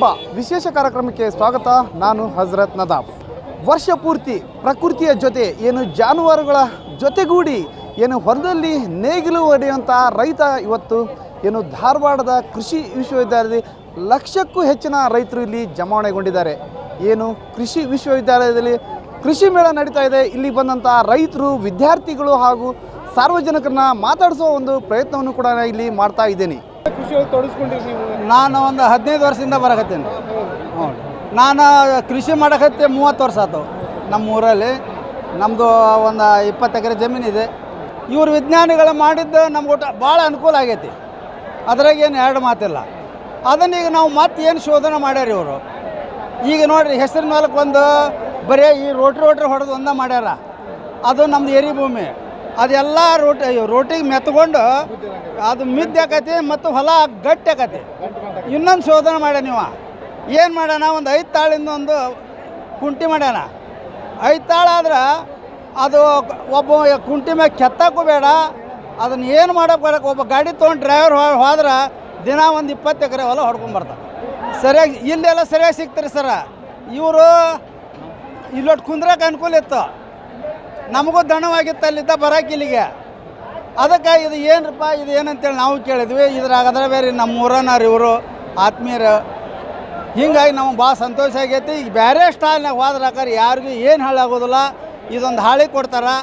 ಹಬ್ಬ ವಿಶೇಷ ಕಾರ್ಯಕ್ರಮಕ್ಕೆ ಸ್ವಾಗತ, ನಾನು ಹಜರತ್ ನದಾಬ್ ವರ್ಷ ಪೂರ್ತಿ ಪ್ರಕೃತಿಯ ಜೊತೆ ಏನು ಜಾನುವಾರುಗಳ ಜೊತೆಗೂಡಿ ಏನು ಹೊರದಲ್ಲಿ ನೇಗಿಲು ಹೊಡೆಯುವಂಥ ರೈತ ಇವತ್ತು, ಏನು ಧಾರವಾಡದ ಕೃಷಿ ವಿಶ್ವವಿದ್ಯಾಲಯದಲ್ಲಿ ಲಕ್ಷಕ್ಕೂ ಹೆಚ್ಚಿನ ರೈತರು ಇಲ್ಲಿ ಜಮಾವಣೆಗೊಂಡಿದ್ದಾರೆ. ಏನು ಕೃಷಿ ವಿಶ್ವವಿದ್ಯಾಲಯದಲ್ಲಿ ಕೃಷಿ ಮೇಳ ನಡೀತಾ ಇದೆ, ಇಲ್ಲಿ ಬಂದಂಥ ರೈತರು, ವಿದ್ಯಾರ್ಥಿಗಳು ಹಾಗೂ ಸಾರ್ವಜನಿಕರನ್ನ ಮಾತಾಡಿಸುವ ಒಂದು ಪ್ರಯತ್ನವನ್ನು ಕೂಡ ಇಲ್ಲಿ ಮಾಡ್ತಾ ಇದ್ದೀನಿ. ನಾನು ಒಂದು ಹದಿನೈದು ವರ್ಷದಿಂದ ಬರಕತ್ತೀನಿ. ನಾನು ಕೃಷಿ ಮಾಡಕತ್ತೆ ಮೂವತ್ತು ವರ್ಷ ಆಯ್ತು ನಮ್ಮ ಊರಲ್ಲಿ ನಮ್ಮದು ಒಂದು ಇಪ್ಪತ್ತು ಎಕರೆ ಜಮೀನಿದೆ ಇವರು ವಿಜ್ಞಾನಿಗಳು ಮಾಡಿದ್ದು ನಮ್ಗೆ ಒಟ್ಟು ಭಾಳ ಅನುಕೂಲ ಆಗೈತಿ. ಅದ್ರಾಗ ಏನು ಎರಡು ಮಾತಿಲ್ಲ. ಅದನ್ನೀಗ ನಾವು ಮತ್ತೆ ಏನು ಶೋಧನೆ ಮಾಡ್ಯಾರ ಇವರು? ಈಗ ನೋಡಿರಿ ಹೆಸರು ಮೇಲಕ್ಕೆ ಒಂದು ಬರೀ ಈ ರೋಟ್ರಿ ರೋಟ್ರಿ ಹೊಡೆದು ಒಂದ ಮಾಡ್ಯಾರ. ಅದು ನಮ್ಮದು ಏರಿ ಭೂಮಿ. ಅದೆಲ್ಲ ರೋಟಿ ರೋಟಿಗೆ ಮೆತ್ಕೊಂಡು ಅದು ಮಿದ್ದೆ ಆಕತಿ ಮತ್ತು ಹೊಲ ಗಟ್ಟಿ ಆಕತಿ. ಇನ್ನೊಂದು ಶೋಧನೆ ಮಾಡ್ಯಾನ ನೀವು ಏನು ಮಾಡೋಣ ಒಂದು ಐದು ತಾಳಿಂದ ಒಂದು ಕುಂಟಿ ಮಾಡ್ಯಾನ. ಐದು ತಾಳಾದ್ರೆ ಅದು ಒಬ್ಬ ಕುಂಟಿ ಮ್ಯಾಗ ಕೆತ್ತಕ್ಕೂ ಬೇಡ. ಅದನ್ನು ಏನು ಮಾಡೋಕೆ ಬರೋಕೆ ಒಬ್ಬ ಗಾಡಿ ತೊಗೊಂಡು ಡ್ರೈವರ್ ಹೋದ್ರೆ ದಿನ ಒಂದು ಇಪ್ಪತ್ತು ಎಕರೆ ಹೊಲ ಹೊಡ್ಕೊಂಬರ್ತಾನೆ ಸರಿಯಾಗಿ ಇಲ್ಲೆಲ್ಲ ಸರಿಯಾಗಿ ಸಿಗ್ತಾರೆ ಸರ. ಇವರು ಇಲ್ಲೊಟ್ಟು ಕುಂದ್ರಕ್ಕೆ ಅನುಕೂಲ ಇತ್ತು. ನಮಗೂ ದಣವಾಗಿತ್ತು ಅಲ್ಲಿದ್ದ ಬರಾಕಿಲ್ಲಿಗೆ ಅದಕ್ಕೆ ಇದು ಏನಪ್ಪ ಇದು ಏನಂತೇಳಿ ನಾವು ಕೇಳಿದ್ವಿ, ಇದ್ರಾಗದ್ರೆ ಬೇರೆ ನಮ್ಮ ಊರನಾರು ಇವರು, ಆತ್ಮೀಯರು. ಹಿಂಗಾಗಿ ನಮ್ಗೆ ಭಾಳ ಸಂತೋಷ ಆಗೈತಿ. ಈಗ ಬೇರೆ ಸ್ಟಾಲ್ನಾಗ ಹೋದ್ರಾಕಾರ ಯಾರಿಗೂ ಏನು ಹಾಳಾಗೋದಿಲ್ಲ ಇದೊಂದು ಹಾಳಿ ಕೊಡ್ತಾರೆ.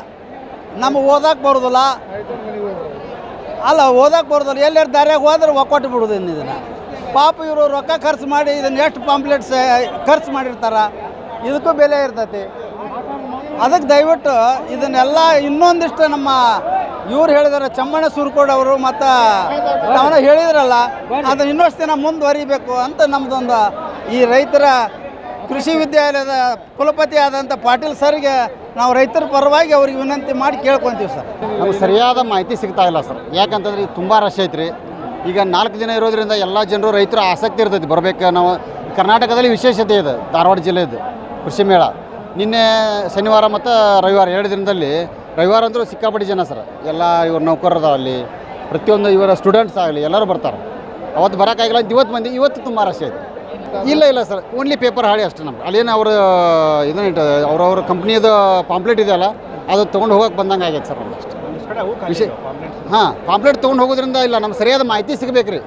ನಮಗೆ ಓದಕ್ಕೆ ಬರೋದಿಲ್ಲ. ಅಲ್ಲ ಓದಕ್ಕೆ ಬರೋದಿಲ್ಲ. ಎಲ್ಲಾರು ದಾರ್ಯಾಗ ಹೋದ್ರೆ ಒಕ್ಕೊಟ್ಟು ಬಿಡೋದು ಇದನ್ನು. ಪಾಪ ಇವರು ರೊಕ್ಕ ಖರ್ಚು ಮಾಡಿ ಇದನ್ನು ಎಷ್ಟು ಪಾಂಪ್ಲೆಟ್ಸ್, ಖರ್ಚು ಮಾಡಿರ್ತಾರೆ. ಇದಕ್ಕೂ ಬೆಲೆ ಇರ್ತೈತಿ. ಅದಕ್ಕೆ ದಯವಿಟ್ಟು ಇದನ್ನೆಲ್ಲ ಇನ್ನೊಂದಿಷ್ಟು ನಮ್ಮ ಇವ್ರು ಹೇಳಿದಾರೆ ಚಮ್ಮಣ್ಣ ಸುರ್ಕೋಡ್ ಅವರು ಮತ್ತು ಅವನ ಹೇಳಿದ್ರಲ್ಲ ಅದನ್ನ ಇನ್ನಷ್ಟು ದಿನ ಮುಂದುವರಿಬೇಕು ಅಂತ ನಮ್ಮದೊಂದು ಈ ರೈತರ ಕೃಷಿ ವಿದ್ಯಾಲಯದ ಕುಲಪತಿ ಆದಂಥ ಪಾಟೀಲ್ ಸರ್ಗೆ ನಾವು ರೈತರ ಪರವಾಗಿ ಅವ್ರಿಗೆ ವಿನಂತಿ ಮಾಡಿ ಕೇಳ್ಕೊತೀವಿ ಸರ್. ನಮ್ಗೆ ಸರಿಯಾದ ಮಾಹಿತಿ ಸಿಗ್ತಾ ಇಲ್ಲ ಸರ್. ಯಾಕಂತಂದ್ರೆ ಈಗ ತುಂಬ ರಶ್ ಐತ್ರಿ. ಈಗ ನಾಲ್ಕು ದಿನ ಇರೋದ್ರಿಂದ ಎಲ್ಲ ಜನರು ರೈತರ ಆಸಕ್ತಿ ಇರ್ತೈತಿ. ಬರ್ಬೇಕು ನಾವು ಕರ್ನಾಟಕದಲ್ಲಿ ವಿಶೇಷತೆ ಇದೆ. ಧಾರವಾಡ ಜಿಲ್ಲೆದು ಕೃಷಿ ಮೇಳ. ನಿನ್ನೆ ಶನಿವಾರ ಮತ್ತು ರವಿವಾರ, ಎರಡು ದಿನದಲ್ಲಿ ರವಿವಾರ ಅಂದರೂ ಸಿಕ್ಕಾಪಟ್ಟಿ ಜನ ಸರ್. ಎಲ್ಲ ಇವ್ರ ನೌಕರರು ಅಲ್ಲಿ ಪ್ರತಿಯೊಂದು ಇವರ ಸ್ಟೂಡೆಂಟ್ಸ್ ಆಗಲಿ, ಎಲ್ಲರೂ ಬರ್ತಾರೆ. ಅವತ್ತು ಬರೋಕ್ಕಾಗಿಲ್ಲ ಅಂತ ಇವತ್ತು ಮಂದಿ, ಇವತ್ತು ತುಂಬ ರಶ್ ಐತೆ ಇಲ್ಲ ಇಲ್ಲ ಸರ್. ಓನ್ಲಿ ಪೇಪರ್ ಹಾಳಿ ಅಷ್ಟೇ ನಮ್ಗೆ ಅಲ್ಲೇನು ಅವರು ಇದನ್ನ ಇಟ್ಟು ಅವ್ರವ್ರ ಕಂಪ್ನಿದು ಪಾಂಪ್ಲೆಟ್ ಇದೆಯಲ್ಲ ಅದು ತೊಗೊಂಡು ಹೋಗಕ್ಕೆ ಬಂದಂಗೆ ಆಗೈತೆ ಸರ್ ಅಷ್ಟೇ. ವಿಷಯ ಹಾಂ ಪಾಂಪ್ಲೆಟ್ ತೊಗೊಂಡು ಹೋಗೋದ್ರಿಂದ ಇಲ್ಲ, ನಮ್ಗೆ ಸರಿಯಾದ ಮಾಹಿತಿ ಸಿಗಬೇಕು ರೀ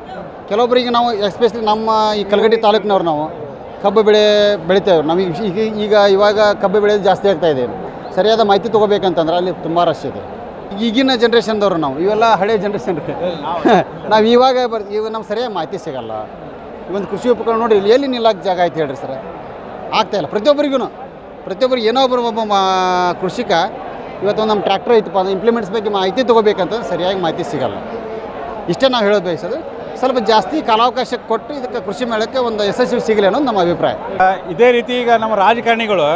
ಕೆಲವೊಬ್ಬರಿಗೆ ನಾವು ಎಸ್ಪೆಷಲಿ ನಮ್ಮ ಈ ಕಲ್ಗಡ್ಡಿ ತಾಲೂಕಿನವ್ರು ನಾವು ಕಬ್ಬು ಬೆಳೆ ಬೆಳಿತೇವೆ ನಮಗೆ ಈಗ ಇವಾಗ ಕಬ್ಬು ಬೆಳೆಯೋದು ಜಾಸ್ತಿ ಆಗ್ತಾ ಇದೆ. ಸರಿಯಾದ ಮಾಹಿತಿ ತೊಗೋಬೇಕಂತಂದ್ರೆ ಅಲ್ಲಿ ತುಂಬ ರಶ್ ಇದೆ. ಈಗಿನ ಜನ್ರೇಷನ್ದವ್ರು ನಾವು. ಇವೆಲ್ಲ ಹಳೆ ಜನ್ರೇಷನ್ ನಾವು ಇವಾಗ ಬರ್ ಇವಾಗ ನಮ್ಗೆ ಸರಿಯಾಗಿ ಮಾಹಿತಿ ಸಿಗಲ್ಲ. ಒಂದು ಕೃಷಿ ಉಪಕರಣ ನೋಡಿ ಇಲ್ಲಿ ಎಲ್ಲಿ ನಿಲ್ಲಕ್ಕೆ ಜಾಗ ಐತೆ ಹೇಳ್ರಿ ಸರ್. ಆಗ್ತಾ ಇಲ್ಲ. ಪ್ರತಿಯೊಬ್ಬರಿಗೂ ಪ್ರತಿಯೊಬ್ಬರಿಗೆ ಏನೋ ಒಬ್ಬರು ಒಬ್ಬ ಮಾ ಕೃಷಿಕ ಇವತ್ತು ನಮ್ಮ ಟ್ರ್ಯಾಕ್ಟರ್ ಐತಪ್ಪ ಅದು ಇಂಪ್ಲಿಮೆಂಟ್ಸ್ ಬಗ್ಗೆ ಮಾಹಿತಿ ತೊಗೋಬೇಕಂತ ಸರಿಯಾಗಿ ಮಾಹಿತಿ ಸಿಗಲ್ಲ. ಇಷ್ಟೇ ನಾವು ಹೇಳೋದು ಬಯಸೋದು. ಸ್ವಲ್ಪ ಜಾಸ್ತಿ ಕಾಲಾವಕಾಶ ಕೊಟ್ಟು ಇದಕ್ಕೆ ಕೃಷಿ ಮೇಳಕ್ಕೆ ಒಂದು ಯಶಸ್ವಿ ಸಿಗಲಿ ಅನ್ನೋದು ನಮ್ಮ ಅಭಿಪ್ರಾಯ. ಇದೇ ರೀತಿ ಈಗ ನಮ್ಮ ರಾಜಕಾರಣಿಗಳು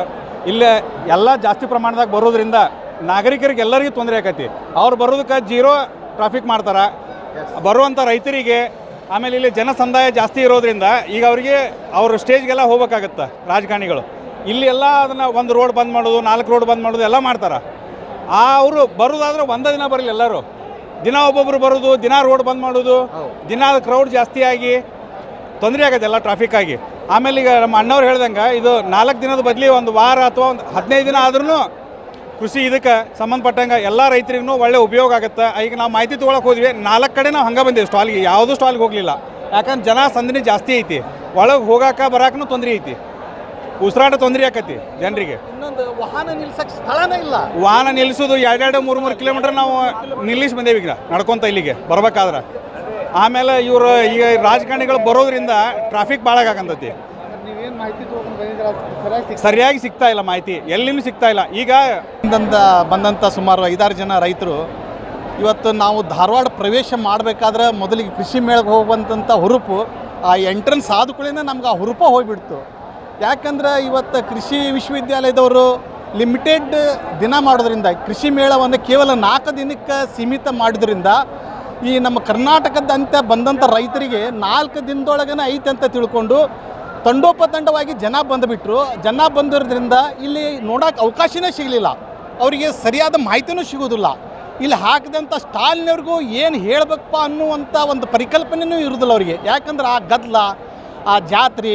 ಇಲ್ಲೇ ಎಲ್ಲ ಜಾಸ್ತಿ ಪ್ರಮಾಣದಾಗ ಬರೋದ್ರಿಂದ ನಾಗರಿಕರಿಗೆ ಎಲ್ಲರಿಗೂ ತೊಂದರೆ ಆಕತಿ. ಅವ್ರು ಬರೋದಕ್ಕೆ ಜೀರೋ ಟ್ರಾಫಿಕ್ ಮಾಡ್ತಾರೆ. ಬರುವಂಥ ರೈತರಿಗೆ, ಆಮೇಲೆ ಇಲ್ಲಿ ಜನಸಂದಾಯ ಜಾಸ್ತಿ ಇರೋದ್ರಿಂದ ಈಗ ಅವರಿಗೆ ಅವ್ರ ಸ್ಟೇಜ್ಗೆಲ್ಲ ಹೋಗ್ಬೇಕಾಗತ್ತೆ ರಾಜಕಾರಣಿಗಳು. ಇಲ್ಲಿ ಎಲ್ಲ ಅದನ್ನು ಒಂದು ರೋಡ್ ಬಂದ್ ಮಾಡೋದು, ನಾಲ್ಕು ರೋಡ್ ಬಂದ್ ಮಾಡೋದು ಎಲ್ಲ ಮಾಡ್ತಾರೆ. ಆ, ಅವರು ಬರೋದಾದ್ರೆ ಒಂದೇ ದಿನ ಬರಲಿ ಎಲ್ಲರೂ. ದಿನ ಒಬ್ಬೊಬ್ರು ಬರೋದು ದಿನ ರೋಡ್ ಬಂದ್ ಮಾಡೋದು ದಿನ ಕ್ರೌಡ್ ಜಾಸ್ತಿ ಆಗಿ ತೊಂದರೆ ಆಗತ್ತೆ ಎಲ್ಲ ಟ್ರಾಫಿಕ್ ಆಗಿ. ಆಮೇಲೆ ಈಗ ನಮ್ಮ ಅಣ್ಣವ್ರು ಹೇಳ್ದಂಗೆ ಇದು ನಾಲ್ಕು ದಿನದ ಬದಲಿ ಒಂದು ವಾರ ಅಥವಾ ಒಂದು ಹದಿನೈದು ದಿನ ಆದ್ರೂ ಕೃಷಿ ಇದಕ್ಕೆ ಸಂಬಂಧಪಟ್ಟಂಗೆ ಎಲ್ಲ ರೈತರಿಗೂ ಒಳ್ಳೆ ಉಪಯೋಗ ಆಗುತ್ತೆ. ಈಗ ನಾವು ಮಾಹಿತಿ ತೊಗೊಳಕ್ಕೆ ಹೋದ್ವಿ ನಾಲ್ಕು ಕಡೆ ನಾವು ಹಂಗೆ ಬಂದೀವಿ ಸ್ಟಾಲ್ಗೆ ಯಾವುದೂ ಸ್ಟಾಲ್ಗೆ ಹೋಗಲಿಲ್ಲ. ಯಾಕಂದ್ರೆ ಜನ ಸಂದಣಿ ಜಾಸ್ತಿ ಐತಿ. ಒಳಗೆ ಹೋಗಾಕ ಬರಾಕನು ತೊಂದರೆ ಐತಿ. ಉಸಿರಾಟ ತೊಂದರೆ ಆಕತಿ ಜನರಿಗೆ. ಇನ್ನೊಂದು ವಾಹನ ನಿಲ್ಸಕ್ಕೆ ಸ್ಥಳನೇ ಇಲ್ಲ. ವಾಹನ ನಿಲ್ಲಿಸೋದು ಎರಡೆರಡು ಮೂರು ಮೂರು ಕಿಲೋಮೀಟರ್ ನಾವು ನಿಲ್ಲಿಸಿ ಬಂದೇವಿ ಈಗ ನಡ್ಕೊಂತ ಇಲ್ಲಿಗೆ ಬರ್ಬೇಕಾದ್ರೆ. ಆಮೇಲೆ ಇವರು ಈಗ ರಾಜಕಾರಣಿಗಳು ಬರೋದ್ರಿಂದ ಟ್ರಾಫಿಕ್ ಭಾಳ ಆಗಂತತಿ ಸರಿಯಾಗಿ ಸಿಗ್ತಾ ಇಲ್ಲ ಮಾಹಿತಿ ಎಲ್ಲಿನೂ ಸಿಗ್ತಾ ಇಲ್ಲ. ಈಗ ಬಂದಂಥ ಸುಮಾರು ಐದಾರು ಜನ ರೈತರು ಇವತ್ತು ನಾವು ಧಾರವಾಡ ಪ್ರವೇಶ ಮಾಡಬೇಕಾದ್ರೆ ಮೊದಲಿಗೆ ಕೃಷಿ ಮೇಳಕ್ಕೆ ಹೋಗುವಂಥ ಹುರುಪು ಆ ಎಂಟ್ರೆನ್ಸ್ ಆದ ಕೂಡಲೇ ನಮ್ಗೆ ಆ ಹುರುಪ ಹೋಗಿಬಿಡ್ತು. ಯಾಕಂದ್ರೆ ಇವತ್ತು ಕೃಷಿ ವಿಶ್ವವಿದ್ಯಾಲಯದವರು ಲಿಮಿಟೆಡ್ ದಿನ ಮಾಡೋದ್ರಿಂದ, ಕೃಷಿ ಮೇಳವನ್ನು ಕೇವಲ ನಾಲ್ಕು ದಿನಕ್ಕೆ ಸೀಮಿತ ಮಾಡಿದ್ರಿಂದ, ಈ ನಮ್ಮ ಕರ್ನಾಟಕದಂತೆ ಬಂದಂಥ ರೈತರಿಗೆ ನಾಲ್ಕು ದಿನದೊಳಗನೆ ಐತೆ ಅಂತ ತಿಳ್ಕೊಂಡು ತಂಡೋಪತಂಡವಾಗಿ ಜನ ಬಂದುಬಿಟ್ರು. ಜನ ಬಂದಿರೋದ್ರಿಂದ ಇಲ್ಲಿ ನೋಡೋಕೆ ಅವಕಾಶನೇ ಸಿಗಲಿಲ್ಲ. ಅವರಿಗೆ ಸರಿಯಾದ ಮಾಹಿತಿನೂ ಸಿಗೋದಿಲ್ಲ. ಇಲ್ಲಿ ಹಾಕಿದಂಥ ಸ್ಟಾಲ್ನವ್ರಿಗೂ ಏನು ಹೇಳಬೇಕಪ್ಪ ಅನ್ನುವಂಥ ಒಂದು ಪರಿಕಲ್ಪನೆಯೂ ಇರೋದಿಲ್ಲ ಅವರಿಗೆ. ಯಾಕಂದ್ರೆ ಆ ಗದ್ದಲ ಆ ಜಾತ್ರೆ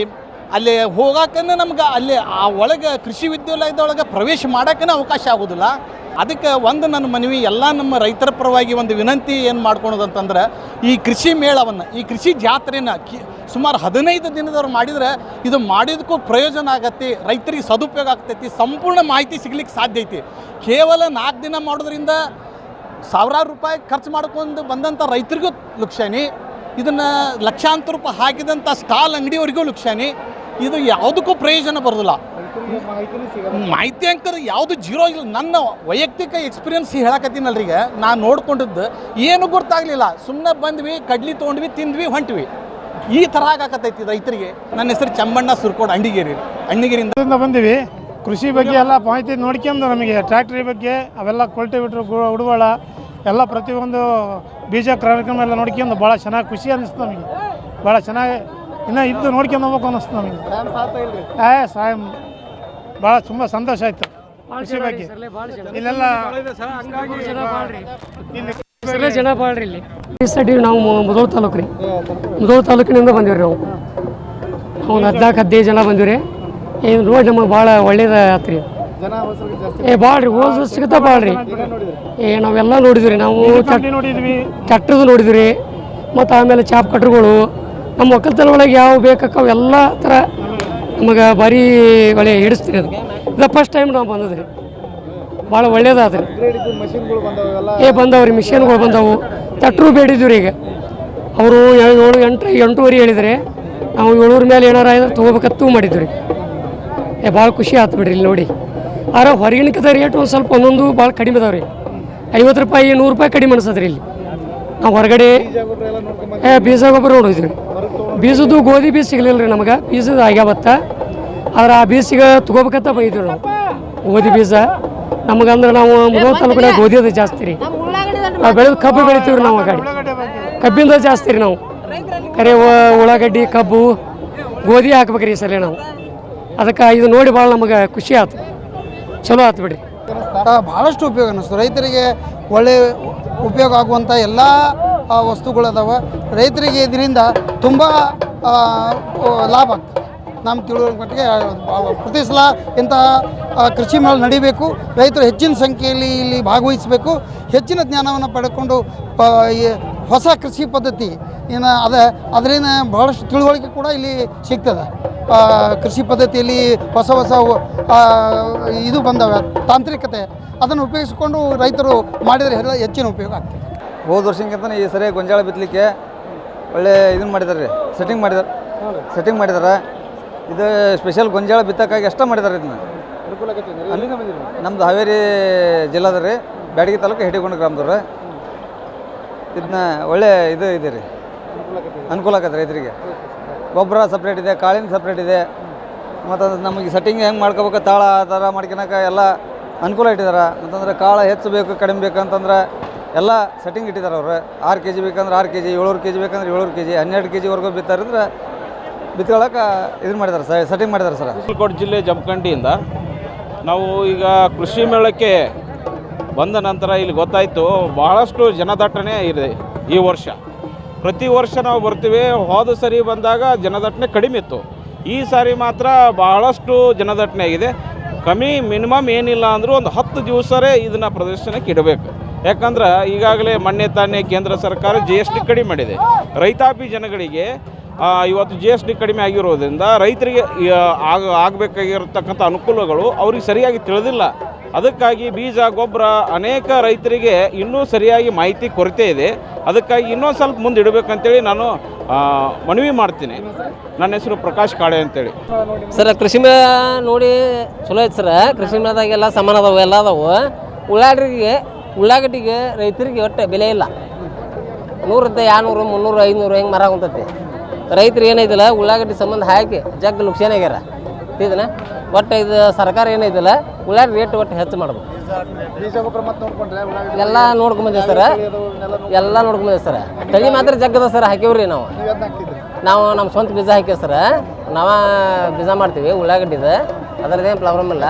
ಅಲ್ಲಿ ಹೋಗಾಕನ ನಮ್ಗೆ ಅಲ್ಲಿ ಆ ಒಳಗೆ ಕೃಷಿ ವಿದ್ಯಾಲಯದೊಳಗೆ ಪ್ರವೇಶ ಮಾಡೋಕ್ಕೇ ಅವಕಾಶ ಆಗೋದಿಲ್ಲ. ಅದಕ್ಕೆ ಒಂದು ನನ್ನ ಮನವಿ, ಎಲ್ಲ ನಮ್ಮ ರೈತರ ಪರವಾಗಿ ಒಂದು ವಿನಂತಿ ಏನು ಮಾಡ್ಕೊಳೋದಂತಂದ್ರೆ ಈ ಕೃಷಿ ಮೇಳವನ್ನು, ಈ ಕೃಷಿ ಜಾತ್ರೆನ ಸುಮಾರು ಹದಿನೈದು ದಿನದವ್ರು ಮಾಡಿದರೆ ಇದು ಮಾಡಿದಕ್ಕೂ ಪ್ರಯೋಜನ ಆಗತ್ತೆ, ರೈತರಿಗೆ ಸದುಪಯೋಗ ಆಗ್ತೈತಿ, ಸಂಪೂರ್ಣ ಮಾಹಿತಿ ಸಿಗ್ಲಿಕ್ಕೆ ಸಾಧ್ಯ ಐತಿ. ಕೇವಲ ನಾಲ್ಕು ದಿನ ಮಾಡೋದ್ರಿಂದ ಸಾವಿರಾರು ರೂಪಾಯಿ ಖರ್ಚು ಮಾಡ್ಕೊಂಡು ಬಂದಂಥ ರೈತರಿಗೂ ಲುಕ್ಷಾನಿ ಇದನ್ನು ಲಕ್ಷಾಂತರ ರೂಪಾಯಿ ಹಾಕಿದಂಥ ಸ್ಟಾಲ್ ಅಂಗಡಿಯವರಿಗೂ ಲುಕ್ಷಾನಿ ಇದು ಯಾವುದಕ್ಕೂ ಪ್ರಯೋಜನ ಬರೋದಿಲ್ಲ. ಮಾಹಿತಿ ಅಂಕರ್ ಯಾವುದು ಜೀರೋ ಇಲ್ಲ. ನನ್ನ ವೈಯಕ್ತಿಕ ಎಕ್ಸ್ಪೀರಿಯನ್ಸ್ ಹೇಳಕತ್ತೀನಲ್ರಿ ನಾನು ನೋಡ್ಕೊಂಡಿದ್ದು ಏನು ಗೊತ್ತಾಗಲಿಲ್ಲ. ಸುಮ್ಮನೆ ಬಂದ್ವಿ, ಕಡ್ಲಿ ತೊಗೊಂಡ್ವಿ, ತಿಂದ್ವಿ, ಹೊಂಟ್ವಿ. ಈ ಥರ ಆಗಾಕತ್ತೈತಿ ರೈತರಿಗೆ. ನನ್ನ ಹೆಸರು ಚಂಬಣ್ಣ ಸುರ್ಕೋಡ್ ಅಂಡಿಗೇರಿ ಅಣ್ಣಿಗೇರಿಂದ ಬಂದ್ವಿ. ಕೃಷಿ ಬಗ್ಗೆ ಎಲ್ಲ ಮಾಹಿತಿ ನೋಡ್ಕೊಂಡು ನಮಗೆ ಟ್ರ್ಯಾಕ್ಟ್ರಿ ಬಗ್ಗೆ ಅವೆಲ್ಲ ಕಲ್ಟಿವೇಟ್ರ್ ಉಡುವಳ ಎಲ್ಲ ಪ್ರತಿಯೊಂದು ಬೀಜ ಕಾರ್ಯಕ್ರಮ ಎಲ್ಲ ನೋಡ್ಕೊಂಡು ಭಾಳ ಚೆನ್ನಾಗಿ ಖುಷಿ ಅನ್ನಿಸ್ತು ನಮಗೆ. ಭಾಳ ಚೆನ್ನಾಗಿ ಇನ್ನೂ ಇದ್ದು ನೋಡ್ಕೊಂಡು ಹೋಗ್ಬೇಕು ಅನ್ನಿಸ್ತು ನಮಗೆ. ಏ ಸಾಯ ಭಾಳ ತುಂಬ ಸಂತೋಷ ಆಯಿತು. ಕೃಷಿ ಬಗ್ಗೆ. ಇಲ್ಲೆಲ್ಲ ಇಲ್ಲಿ ಜನ ಬಾಳ್ರಿ ಇಲ್ಲಿ. ಈ ಸೈಡ್ ನಾವು ಮುದೋಳ ತಾಲೂಕು ರೀ. ಮುದೋಳ ತಾಲೂಕಿನಿಂದ ಬಂದೀವಿ ನಾವು. ಒಂದು ಹದಿನಾಲ್ಕು ಹದಿನೈದು ಜನ ಬಂದಿವಿ ರೀ. ರೋಡ್ ನೋಡಿ ನಮಗೆ ಭಾಳ ಒಳ್ಳೇದು ಆತ್ರಿ. ಏ ಬಾಳ್ರಿ ರೀ ಹೋದ ಸಿಗುತ್ತಾ ಬಾಳ್ರಿ ರೀ. ಏ ನಾವೆಲ್ಲ ನೋಡಿದ್ವಿ ರೀ ನಾವು ನೋಡಿದ್ವಿ. ಟ್ಯಾಕ್ಟ್ರದು ನೋಡಿದ್ವಿ ರೀ. ಮತ್ತು ಆಮೇಲೆ ಚಾಪ್ ಕಟ್ರುಗಳು. ನಮ್ಮ ಒಕ್ಕಲ್ತನ ಒಳಗೆ ಯಾವ ಬೇಕಾಕವು ಎಲ್ಲ ಥರ ನಮಗೆ ಭಾರಿ ಒಳ್ಳೆ ಹಿಡಿಸ್ತೀರಿ ಅದು ಇದು ಫಸ್ಟ್ ಟೈಮ್ ನಾವು ಬಂದದ್ರಿ ಭಾಳ ಒಳ್ಳೇದಾದ್ರಿ. ಏ ಬಂದವ್ರಿ ಮಿಷಿನ್ಗಳು ಬಂದವು. ತಟ್ರು ಬೇಡಿದ್ವಿ ಈಗ. ಅವರು ಏಳು ಎಂಟು ಎಂಟೂವರೆ ಹೇಳಿದರೆ ನಾವು ಏಳೂರ ಮೇಲೆ ಏನಾರ ಇದ್ರೆ ತೊಗೋಬೇಕತ್ತು ಮಾಡಿದ್ವಿ ರೀ. ಏ, ಭಾಳ ಖುಷಿ ಆಯ್ತು ಬಿಡ್ರಿ ಇಲ್ಲಿ ನೋಡಿ. ಆದ್ರೆ ಹೊರಗಿನಕದ ರೇಟ್ ಒಂದು ಸ್ವಲ್ಪ ಒಂದೊಂದು ಭಾಳ ಕಡಿಮೆ ಅದಾವ್ರಿ ಐವತ್ತು ರೂಪಾಯಿ, ನೂರು ರೂಪಾಯಿ ಕಡಿಮೆ ಅನ್ಸದ್ರಿ ಇಲ್ಲಿ. ನಾವು ಹೊರಗಡೆ ಏ, ಬೀಜ ಗೊಬ್ಬರ ನೋಡಿದ್ವಿ ಬೀಜದ್ದು ಗೋಧಿ ಬೀಜ ಸಿಗಲಿಲ್ಲ ರೀ ನಮಗೆ ಬೀಜದ ಆಗ್ಯಾವತ್ತ ಆದ್ರೆ ಆ ಬೀಜ ಸಿಗ ತಗೋಬೇಕಂತ ಬೈದ್ವಿ ನಾವು. ಗೋಧಿ ಬೀಜ. ನಮಗಂದ್ರೆ ನಾವು ಮುದೋ ತಾಲೂಕಿನಾಗ ಗೋಧಿ ಅದು ಜಾಸ್ತಿ ರೀ. ನಾವು ಬೆಳೆದು ಕಬ್ಬು ಬೆಳಿತೀವಿ ರೀ ನಾವು ಆ ಗಾಡಿ ಕಬ್ಬಿಂದ ಜಾಸ್ತಿ ರೀ ನಾವು. ಕರೆ ಉಳ್ಳಾಗಡ್ಡಿ ಕಬ್ಬು ಗೋಧಿ ಹಾಕ್ಬೇಕ್ರಿ ಈ ಸಲ ನಾವು. ಅದಕ್ಕೆ ಇದು ನೋಡಿ ಭಾಳ ನಮಗೆ ಖುಷಿ ಆಯ್ತು ಚಲೋ ಆಯ್ತು ಬಿಡ್ರಿ. ಆ, ಭಾಳಷ್ಟು ಉಪಯೋಗ ಅನ್ನಿಸ್ತು ರೈತರಿಗೆ ಒಳ್ಳೆ ಉಪಯೋಗ ಆಗುವಂಥ ಎಲ್ಲ ವಸ್ತುಗಳದಾವ ರೈತರಿಗೆ ಇದರಿಂದ ತುಂಬ ಲಾಭ ಆಗ್ತದೆ. ನಮ್ಮ ತಿಳುವಳಿ ಮಟ್ಟಿಗೆ ಪ್ರತಿ ಸಲ ಇಂತಹ ಕೃಷಿ ಮೇಳ ನಡಿಬೇಕು. ರೈತರು ಹೆಚ್ಚಿನ ಸಂಖ್ಯೆಯಲ್ಲಿ ಇಲ್ಲಿ ಭಾಗವಹಿಸಬೇಕು. ಹೆಚ್ಚಿನ ಜ್ಞಾನವನ್ನು ಪಡ್ಕೊಂಡು ಹೊಸ ಕೃಷಿ ಪದ್ಧತಿ ಏನು ಅದ, ಅದರಿಂದ ಬಹಳಷ್ಟು ತಿಳುವಳಿಕೆ ಕೂಡ ಇಲ್ಲಿ ಸಿಗ್ತದೆ. ಕೃಷಿ ಪದ್ಧತಿಯಲ್ಲಿ ಹೊಸ ಹೊಸ ಇದು ಬಂದವೆ, ತಾಂತ್ರಿಕತೆ. ಅದನ್ನು ಉಪಯೋಗಿಸಿಕೊಂಡು ರೈತರು ಮಾಡಿದರೆ ಹೆಚ್ಚಿನ ಉಪಯೋಗ ಆಗ್ತದೆ. ಹೋದ ವರ್ಷಕ್ಕಿಂತ ಈ ಸರಿ ಗೊಂಜಾಳ ಬಿತ್ತಲಿಕ್ಕೆ ಒಳ್ಳೆ ಇದನ್ನು ಮಾಡಿದ್ದಾರೆ ರೀ. ಸೆಟ್ಟಿಂಗ್ ಮಾಡಿದ್ದಾರೆ ಸೆಟ್ಟಿಂಗ್ ಮಾಡಿದ್ದಾರೆ ಇದು ಸ್ಪೆಷಲ್ ಗೊಂಜಾಳ ಬಿತ್ತಕ್ಕಾಗಿ ಅಷ್ಟೇ ಮಾಡಿದ್ದಾರೆ ಇದನ್ನ. ನಮ್ದು ಹಾವೇರಿ ಜಿಲ್ಲಾದ ರೀ. ಬ್ಯಾಡಗಿ ತಾಲೂಕು ಹಿಡಿಗೊಂಡ ಗ್ರಾಮದವ್ರು. ಇದನ್ನ ಒಳ್ಳೆ ಇದು ಇದೆ ರೀ. ಅನುಕೂಲ ಆಗತ್ತೆ ರೈತರಿಗೆ. ಗೊಬ್ಬರ ಸಪ್ರೇಟ್ ಇದೆ ಕಾಳಿನ ಸಪ್ರೇಟ್ ಇದೆ. ಮತ್ತು ನಮಗೆ ಸೆಟ್ಟಿಂಗ್ ಹೆಂಗೆ ಮಾಡ್ಕೋಬೇಕು, ತಾಳ ಆ ಥರ ಮಾಡ್ಕೊಳಕ ಎಲ್ಲ ಅನುಕೂಲ ಇಟ್ಟಿದ್ದಾರೆ ಅಂತಂದ್ರೆ ಕಾಳು ಹೆಚ್ಚು ಬೇಕು ಕಡಿಮೆ ಬೇಕು ಅಂತಂದ್ರೆ ಎಲ್ಲ ಸೆಟ್ಟಿಂಗ್ ಇಟ್ಟಿದ್ದಾರೆ ಅವರು. ಆರು ಕೆ ಜಿ ಬೇಕಂದ್ರೆ ಆರು ಕೆ ಜಿ ಏಳೂರು ಕೆ ಜಿ ಬೇಕಂದ್ರೆ ಏಳೂರು ಕೆ ಜಿ ಹನ್ನೆರಡು ಕೆ ಜಿವರೆಗೂ ಬಿತ್ತಾರಂದ್ರೆ ಬಿತ್ಕೊಳಕ್ಕೆ ಇದು ಮಾಡಿದ್ದಾರೆ ಸರ್ ಸೆಟ್ಟಿಂಗ್ ಮಾಡಿದ್ದಾರೆ ಸರ್. ಬಾಗಲಕೋಟೆ ಜಿಲ್ಲೆ ಜಮಖಂಡಿಯಿಂದ ನಾವು ಈಗ ಕೃಷಿ ಮೇಳಕ್ಕೆ ಬಂದ ನಂತರ ಇಲ್ಲಿ ಗೊತ್ತಾಯಿತು, ಬಹಳಷ್ಟು ಜನದಟ್ಟಣೆ ಇದೆ ಈ ವರ್ಷ. ಪ್ರತಿ ವರ್ಷ ನಾವು ಬರ್ತೀವಿ, ಹೋದ ಸರಿ ಬಂದಾಗ ಜನದಟ್ಟಣೆ ಕಡಿಮೆ ಇತ್ತು. ಈ ಸಾರಿ ಮಾತ್ರ ಬಹಳಷ್ಟು ಜನದಟ್ಟಣೆ ಆಗಿದೆ. ಕಮ್ಮಿ, ಮಿನಿಮಮ್ ಏನಿಲ್ಲ ಅಂದರೂ ಒಂದು ಹತ್ತು ದಿವಸರೇ ಇದನ್ನು ಪ್ರದರ್ಶನಕ್ಕೆ ಇಡಬೇಕು. ಯಾಕಂದ್ರೆ ಈಗಾಗಲೇ ಮೊನ್ನೆ ತಾನೇ ಕೇಂದ್ರ ಸರ್ಕಾರ ಜಿ ಎಸ್ ಟಿ ಕಡಿಮೆ ಮಾಡಿದೆ. ರೈತಾಪಿ ಜನಗಳಿಗೆ ಇವತ್ತು ಜಿ ಎಸ್ ಟಿ ಕಡಿಮೆ ಆಗಿರೋದ್ರಿಂದ ರೈತರಿಗೆ ಆಗ, ಆಗಬೇಕಾಗಿರತಕ್ಕಂಥ ಅನುಕೂಲಗಳು ಅವ್ರಿಗೆ ಸರಿಯಾಗಿ ತಿಳಿದಿಲ್ಲ. ಅದಕ್ಕಾಗಿ ಬೀಜ, ಗೊಬ್ಬರ ಅನೇಕ ರೈತರಿಗೆ ಇನ್ನೂ ಸರಿಯಾಗಿ ಮಾಹಿತಿ ಕೊರತೆ ಇದೆ. ಅದಕ್ಕಾಗಿ ಇನ್ನೊಂದು ಸ್ವಲ್ಪ ಮುಂದೆ ಇಡಬೇಕಂತೇಳಿ ನಾನು ಮನವಿ ಮಾಡ್ತೀನಿ. ನನ್ನ ಹೆಸರು ಪ್ರಕಾಶ್ ಕಾಳೆ ಅಂತೇಳಿ. ಸರ್, ಕೃಷಿ ಮೇಳ ನೋಡಿ ಚಲೋ ಐತೆ ಸರ್. ಕೃಷಿ ಮೇಳದಾಗೆಲ್ಲ ಸಮಾನ ಅದಾವೆ, ಎಲ್ಲ ಅದಾವೆ. ಉಳ್ಳಾಗಡ್ಡಿಗೆ ಉಳ್ಳಾಗಡ್ಡಿಗೆ ರೈತರಿಗೆ ಒಟ್ಟು ಬೆಲೆ ಇಲ್ಲ. ನೂರದ್ದು ಯಾನೂರು ಮುನ್ನೂರು ಐನೂರು ಹೆಂಗೆ ಮರ ಕುಂತೈತಿ ರೈತರು ಏನೈತಿಲ್ಲ ಉಳ್ಳಾಗಡ್ಡಿ ಸಂಬಂಧ ಹಾಕಿ ಜಗ್ ನುಕ್ಸಾನ್ ಆಗ್ಯಾರ. ಇದನ್ನ ಒಟ್ಟು ಇದು ಸರ್ಕಾರ ಏನೈತಿಲ್ಲ ಉಳ್ಳಾಗಡ್ಡಿ ರೇಟ್ ಒಟ್ಟು ಹೆಚ್ಚು ಮಾಡ್ಬೇಕು. ಎಲ್ಲ ನೋಡ್ಕೊಂಬಂದೇವಿ ಸರ. ಎಲ್ಲ ನೋಡ್ಕೊಂಬಂದೇವಿ ಸರ್. ತಳಿ ಮಾತ್ರ ಜಗ್ಗದ ಸರ್, ಹಾಕಿವ್ರಿ ನಾವು. ನಾವು ನಮ್ಮ ಸ್ವಂತ ಬೀಜ ಹಾಕಿವಿ ಸರ್. ನಾವು ಬೀಜ ಮಾಡ್ತೀವಿ ಉಳ್ಳಾಗಡ್ಡಿದ. ಅದರದ್ದೇನು ಪ್ರಾಬ್ಲಮ್ ಇಲ್ಲ.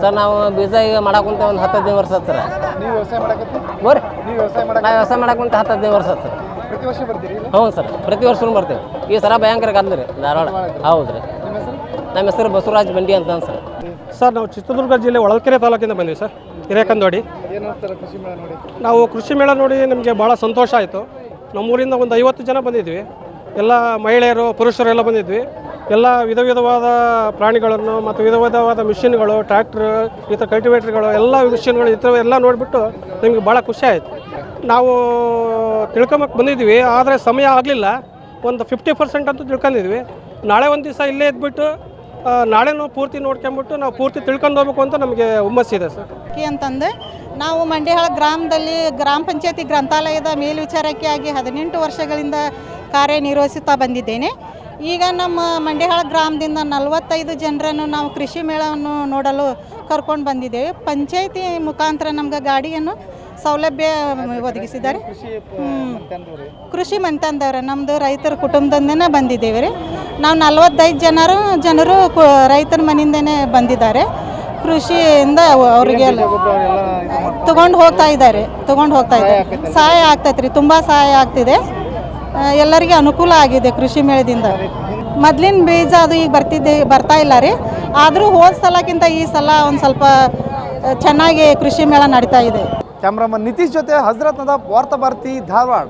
ಸರ್ ನಾವು ಬೀಜ ಈಗ ಮಾಡಾಕುಂತ ಒಂದು ಹತ್ತು ಹದಿನೈದು ವರ್ಷ ಸರ್. ನೀವು ವ್ಯವಸಾಯ ಮಾಡಕತ್ತಿ ಬೋರಿ ನೀವು ವ್ಯವಸಾಯ ನಾವು ವ್ಯವಸಾಯ ಮಾಡಾಕುಂತ ಹತ್ತು ಹದಿನೈದು ವರ್ಷ ಸರ್. ಪ್ರತಿ ವರ್ಷ ಬರ್ತೀರಿ ಇಲ್ಲ? ಹ್ಞೂ ಸರ್ ಪ್ರತಿ ವರ್ಷನೂ ಬರ್ತೀವಿ. ಈ ಸಲ ಭಯಂಕರ ಗದ್ದಲ ರೀ ಧಾರವಾಡ. ಹೌದು ರೀ ನಿಮ್ಮ ಹೆಸರು? ನಮ್ಮ ಹೆಸರು ಬಸವರಾಜ್ ಬಂಡಿ ಅಂತ ಸರ್. ಸರ್ ನಾವು ಚಿತ್ರದುರ್ಗ ಜಿಲ್ಲೆ ಒಳಕೆರೆ ತಾಲೂಕಿಂದ ಬಂದಿವಿ ಸರ್ ಹಿರೇಕಂದೋಡಿ. ಏನು ಅನ್ಸ್ತಾರೆ ಕೃಷಿ ಮೇಳ ನೋಡಿ? ನಾವು ಕೃಷಿ ಮೇಳ ನೋಡಿ ನಮಗೆ ಭಾಳ ಸಂತೋಷ ಆಯಿತು. ನಮ್ಮೂರಿಂದ ಒಂದು ಐವತ್ತು ಜನ ಬಂದಿದ್ವಿ. ಎಲ್ಲ ಮಹಿಳೆಯರು ಪುರುಷರು ಎಲ್ಲ ಬಂದಿದ್ವಿ. ಎಲ್ಲ ವಿಧ ವಿಧವಾದ ಪ್ರಾಣಿಗಳನ್ನು ಮತ್ತು ವಿಧ ವಿಧವಾದ ಮಿಷಿನ್ಗಳು, ಟ್ರ್ಯಾಕ್ಟ್ರ್, ಈ ಥರ ಕಲ್ಟಿವೇಟ್ರ್ಗಳು, ಎಲ್ಲ ಮಿಷಿನ್ಗಳು ಈ ಥರ ಎಲ್ಲ ನೋಡಿಬಿಟ್ಟು ನಿಮಗೆ ಭಾಳ ಖುಷಿ ಆಯಿತು. ನಾವು ತಿಳ್ಕೊಂಬಕ್ಕೆ ಬಂದಿದ್ವಿ ಆದರೆ ಸಮಯ ಆಗಲಿಲ್ಲ. ಒಂದು ಫಿಫ್ಟಿ ಪರ್ಸೆಂಟ್ ಅಂತೂ ತಿಳ್ಕೊಂಡಿದ್ವಿ ನಾಳೆ ಒಂದು ದಿವಸ ಇಲ್ಲೇ ಇದ್ಬಿಟ್ಟು ನಾಳೆನೂ ಪೂರ್ತಿ ನೋಡ್ಕೊಂಬಿಟ್ಟು ನಾವು ಪೂರ್ತಿ ತಿಳ್ಕೊಂಡು ಹೋಗ್ಬೇಕು ಅಂತ ನಮಗೆ ಹುಮ್ಮಸ್ಸಿದೆ ಸರ್. ಅಂತಂದು ನಾವು ಮಂಡ್ಯಹಾಳ ಗ್ರಾಮದಲ್ಲಿ, ಗ್ರಾಮ ಪಂಚಾಯತಿ ಗ್ರಂಥಾಲಯದ ಮೇಲ್ವಿಚಾರಕಿಯಾಗಿ ಹದಿನೆಂಟು ವರ್ಷಗಳಿಂದ ಕಾರ್ಯನಿರ್ವಹಿಸುತ್ತಾ ಬಂದಿದ್ದೇನೆ. ಈಗ ನಮ್ಮ ಮಂಡ್ಯಹಾಳ ಗ್ರಾಮದಿಂದ ನಲವತ್ತೈದು ಜನರನ್ನು ನಾವು ಕೃಷಿ ಮೇಳವನ್ನು ನೋಡಲು ಕರ್ಕೊಂಡು ಬಂದಿದ್ದೇವೆ. ಪಂಚಾಯಿತಿ ಮುಖಾಂತರ ನಮ್ಗೆ ಗಾಡಿಯನ್ನು ಸೌಲಭ್ಯ ಒದಗಿಸಿದ್ದಾರೆ. ಕೃಷಿ ಮಂತಂದವ್ರೆ ನಮ್ಮದು ರೈತರ ಕುಟುಂಬದಿಂದನೇ ಬಂದಿದ್ದೇವೆ ರೀ. ನಾವು ನಲ್ವತ್ತೈದು ಜನರು ಜನರು ರೈತರ ಮನೆಯಿಂದನೇ ಬಂದಿದ್ದಾರೆ. ಕೃಷಿಯಿಂದ ಅವ- ಅವರಿಗೆ ತಗೊಂಡು ಹೋಗ್ತಾ ಇದ್ದಾರೆ, ತಗೊಂಡು ಹೋಗ್ತಾ ಇದ್ದಾರೆ. ಸಹಾಯ ಆಗ್ತೈತೆ ರೀ, ತುಂಬ ಸಹಾಯ ಆಗ್ತಿದೆ. ಎಲ್ಲರಿಗೆ ಅನುಕೂಲ ಆಗಿದೆ ಕೃಷಿ ಮೇಳದಿಂದ. ಮೊದಲಿನ ಬೀಜ ಅದು ಈಗ ಬರ್ತಿದ್ದೆ, ಬರ್ತಾ ಇಲ್ಲ ರೀ. ಆದರೂ ಹೋದ ಸಲಕ್ಕಿಂತ ಈ ಸಲ ಒಂದು ಸ್ವಲ್ಪ ಚೆನ್ನಾಗಿ ಕೃಷಿ ಮೇಳ ನಡೀತಾ ಇದೆ. ಕ್ಯಾಮ್ರಾಮನ್ ನಿತೀಶ್ ಜೊತೆ ಹಜರತ್ ವಾರ್ತಾ ಭಾರತಿ ಧಾರವಾಡ.